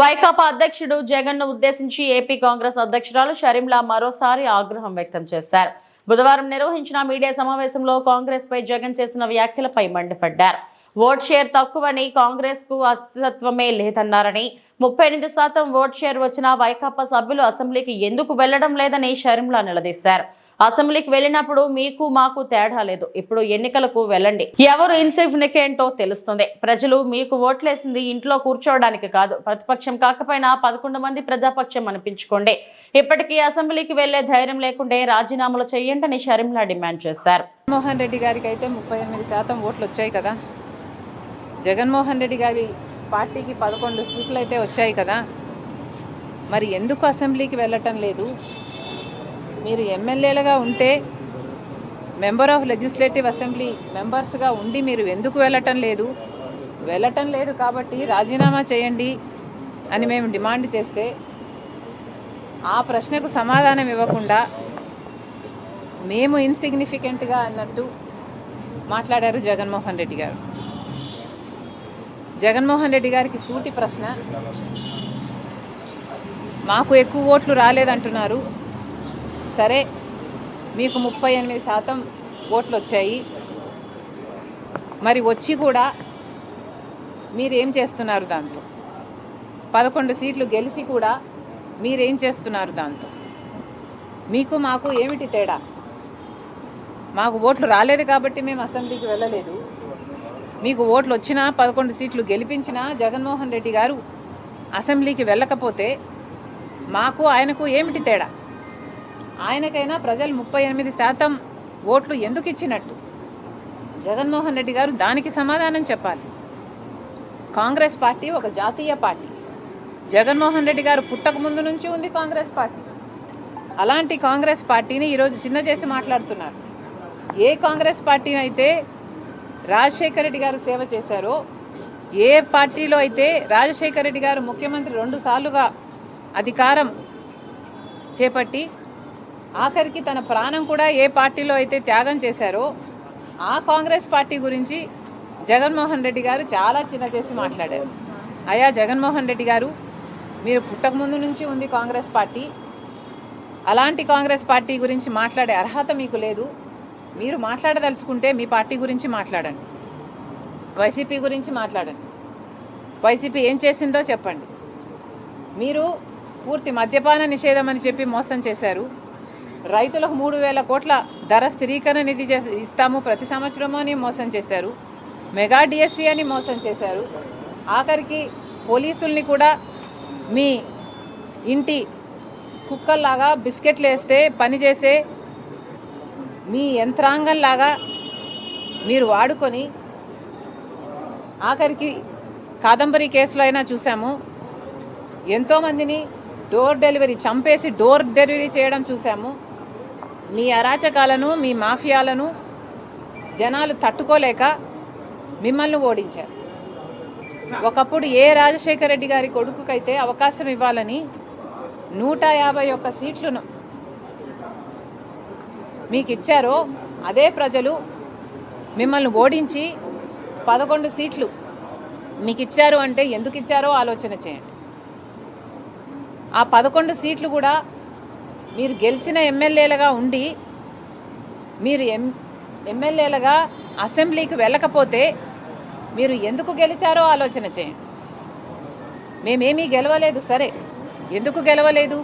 వైకాపా అధ్యక్షుడు జగన్ను ఉద్దేశించి ఏపీ కాంగ్రెస్ అధ్యక్షురాలు షరీంలా మరోసారి ఆగ్రహం వ్యక్తం చేశారు. బుధవారం నిర్వహించిన మీడియా సమావేశంలో కాంగ్రెస్ పై జగన్ చేసిన వ్యాఖ్యలపై మండిపడ్డారు. ఓట్ షేర్ తక్కువని కాంగ్రెస్కు అస్తిత్వమే లేదన్నారని ముప్పై ఎనిమిది శాతం ఓట్ షేర్ వచ్చిన వైకాపా సభ్యులు అసెంబ్లీకి ఎందుకు వెళ్ళడం లేదని షరీంలా నిలదీశారు. అసెంబ్లీకి వెళ్ళినప్పుడు మీకు మాకు తేడా లేదు. ఇప్పుడు ఎన్నికలకు వెళ్ళండి. ఎవరు ఇన్సిగ్నిఫికెంట్ ఏంటో తెలుస్తుంది. ప్రజలు మీకు ఓట్లేసింది ఇంట్లో కూర్చోవడానికి కాదు. ప్రతిపక్షం కాకపోయినా పదకొండు మంది ప్రజాపక్షం అనిపించుకోండి. ఇప్పటికీ అసెంబ్లీకి వెళ్ళే ధైర్యం లేకుండే రాజీనామాలు చేయండి అని షరీంలా డిమాండ్ చేశారు. జగన్మోహన్ రెడ్డి గారికి అయితే ముప్పై ఎనిమిది శాతం ఓట్లు వచ్చాయి కదా. జగన్మోహన్ రెడ్డి గారి పార్టీకి పదకొండు సీట్లు అయితే వచ్చాయి కదా. మరి ఎందుకు అసెంబ్లీకి వెళ్ళటం లేదు? మీరు ఎమ్మెల్యేలుగా ఉంటే మెంబర్ ఆఫ్ లెజిస్లేటివ్ అసెంబ్లీ మెంబర్స్గా ఉండి మీరు ఎందుకు వెళ్ళటం లేదు? వెళ్ళటం లేదు కాబట్టి రాజీనామా చేయండి అని మేము డిమాండ్ చేస్తే ఆ ప్రశ్నకు సమాధానం ఇవ్వకుండా మేము ఇన్సిగ్నిఫికెంట్గా అన్నట్టు మాట్లాడారు జగన్మోహన్ రెడ్డి గారు. జగన్మోహన్ రెడ్డి గారికి సూటి ప్రశ్న మాకు ఎక్కువ ఓట్లు రాలేదంటున్నారు. సరే మీకు ముప్పై ఎనిమిది శాతం ఓట్లు వచ్చాయి. మరి వచ్చి కూడా మీరేం చేస్తున్నారు దాంతో? పదకొండు సీట్లు గెలిచి కూడా మీరేం చేస్తున్నారు దాంతో? మీకు మాకు ఏమిటి తేడా? మాకు ఓట్లు రాలేదు కాబట్టి మేము అసెంబ్లీకి వెళ్ళలేదు. మీకు ఓట్లు వచ్చినా పదకొండు సీట్లు గెలిపించినా జగన్మోహన్ రెడ్డి గారు అసెంబ్లీకి వెళ్ళకపోతే మాకు ఆయనకు ఏమిటి తేడా? ఆయనకైనా ప్రజలు ముప్పై ఎనిమిది శాతం ఓట్లు ఎందుకు ఇచ్చినట్టు? జగన్మోహన్ రెడ్డి గారు దానికి సమాధానం చెప్పాలి. కాంగ్రెస్ పార్టీ ఒక జాతీయ పార్టీ. జగన్మోహన్ రెడ్డి గారు పుట్టక ముందు నుంచి ఉంది కాంగ్రెస్ పార్టీ. అలాంటి కాంగ్రెస్ పార్టీని ఈరోజు చిన్న చేసి మాట్లాడుతున్నారు. ఏ కాంగ్రెస్ పార్టీని అయితే రాజశేఖర రెడ్డి గారు సేవ చేశారో ఏ పార్టీలో అయితే రాజశేఖర రెడ్డి గారు ముఖ్యమంత్రి రెండు సార్లుగా అధికారం చేపట్టి ఆఖరికి తన ప్రాణం కూడా ఏ పార్టీలో అయితే త్యాగం చేశారో ఆ కాంగ్రెస్ పార్టీ గురించి జగన్మోహన్ రెడ్డి గారు చాలా చిన్న చేసి మాట్లాడారు. అయా జగన్మోహన్ రెడ్డి గారు మీరు పుట్టకముందు నుంచి ఉంది కాంగ్రెస్ పార్టీ. అలాంటి కాంగ్రెస్ పార్టీ గురించి మాట్లాడే అర్హత మీకు లేదు. మీరు మాట్లాడదలుచుకుంటే మీ పార్టీ గురించి మాట్లాడండి. వైసీపీ గురించి మాట్లాడండి. వైసీపీ ఏం చేసిందో చెప్పండి. మీరు పూర్తి మద్యపాన నిషేధం అని చెప్పి మోసం చేశారు. రైతులకు మూడు వేల కోట్ల ధర స్థిరీకరణ నిధి ఇస్తాము. ప్రతి సంవత్సరము అని మోసం చేశారు. మెగా డిఎస్సి అని మోసం చేశారు. ఆఖరికి పోలీసుల్ని కూడా మీ ఇంటి కుక్కల్లాగా బిస్కెట్లు వేస్తే పనిచేసే మీ యంత్రాంగంలాగా మీరు వాడుకొని ఆఖరికి కాదంబరి కేసులో అయినా చూసాము ఎంతోమందిని డోర్ డెలివరీ చంపేసి డోర్ డెలివరీ చేయడం చూసాము మీ అరాచకాలను మీ మాఫియాలను జనాలు తట్టుకోలేక మిమ్మల్ని ఓడించారు. ఒకప్పుడు ఏ రాజశేఖర రెడ్డి గారి కొడుకుకైతే అవకాశం ఇవ్వాలని నూట యాభై ఒక్క సీట్లను మీకు ఇచ్చారో అదే ప్రజలు మిమ్మల్ని ఓడించి పదకొండు సీట్లు మీకు ఇచ్చారు అంటే ఎందుకు ఇచ్చారో ఆలోచన చేయండి. ఆ పదకొండు సీట్లు కూడా మీరు గెలిచిన ఎమ్మెల్యేలుగా ఉండి మీరు ఎం ఎమ్మెల్యేలుగా అసెంబ్లీకి వెళ్ళకపోతే మీరు ఎందుకు గెలిచారో ఆలోచన చేయండి. మేమేమీ గెలవలేదు సరే. ఎందుకు గెలవలేదు?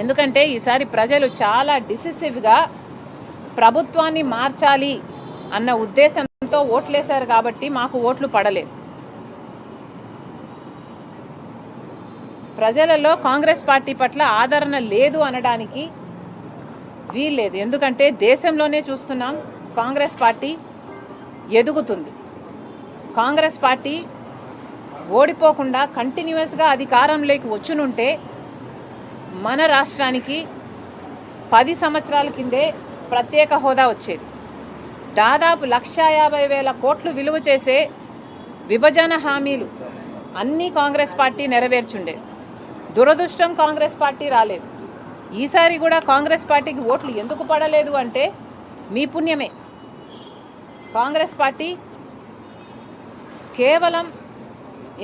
ఎందుకంటే ఈసారి ప్రజలు చాలా డిసిసివ్గా ప్రభుత్వాన్ని మార్చాలి అన్న ఉద్దేశంతో ఓట్లేశారు కాబట్టి మాకు ఓట్లు పడలేదు. ప్రజలలో కాంగ్రెస్ పార్టీ పట్ల ఆదరణ లేదు అనడానికి వీల్లేదు. ఎందుకంటే దేశంలోనే చూస్తున్నాం కాంగ్రెస్ పార్టీ ఎదుగుతుంది. కాంగ్రెస్ పార్టీ ఓడిపోకుండా కంటిన్యూస్గా అధికారంలోకి వచ్చునుంటే మన రాష్ట్రానికి పది సంవత్సరాల కిందే ప్రత్యేక హోదా వచ్చేది. దాదాపు లక్ష యాభై వేల కోట్లు విలువ చేసే విభజన హామీలు అన్నీ కాంగ్రెస్ పార్టీ నెరవేర్చుండే. దురదృష్టం కాంగ్రెస్ పార్టీ రాలేదు. ఈసారి కూడా కాంగ్రెస్ పార్టీకి ఓట్లు ఎందుకు పడలేదు అంటే మీ పుణ్యమే. కాంగ్రెస్ పార్టీ కేవలం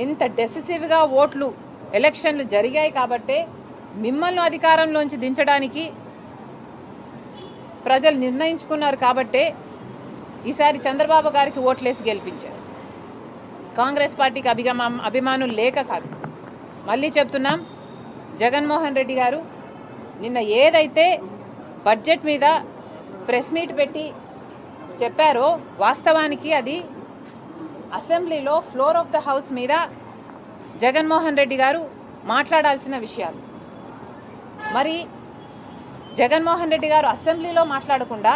ఎంత డెసిసివ్గా ఓట్లు ఎలక్షన్లు జరిగాయి కాబట్టే మిమ్మల్ని అధికారంలోంచి దించడానికి ప్రజలు నిర్ణయించుకున్నారు కాబట్టే ఈసారి చంద్రబాబు గారికి ఓట్లేసి గెలిపించారు. కాంగ్రెస్ పార్టీకి అభిగమ అభిమానులు లేక కాదు. మళ్ళీ చెప్తున్నాం జగన్మోహన్ రెడ్డి గారు నిన్న ఏదైతే బడ్జెట్ మీద ప్రెస్ మీట్ పెట్టి చెప్పారో వాస్తవానికి అది అసెంబ్లీలో ఫ్లోర్ ఆఫ్ ద హౌస్ మీద జగన్మోహన్ రెడ్డి గారు మాట్లాడాల్సిన విషయాలు. మరి జగన్మోహన్ రెడ్డి గారు అసెంబ్లీలో మాట్లాడకుండా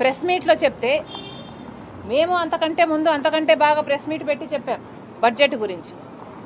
ప్రెస్ మీట్లో చెప్తే మేము అంతకంటే ముందు అంతకంటే బాగా ప్రెస్ మీట్ పెట్టి చెప్పాం బడ్జెట్ గురించి.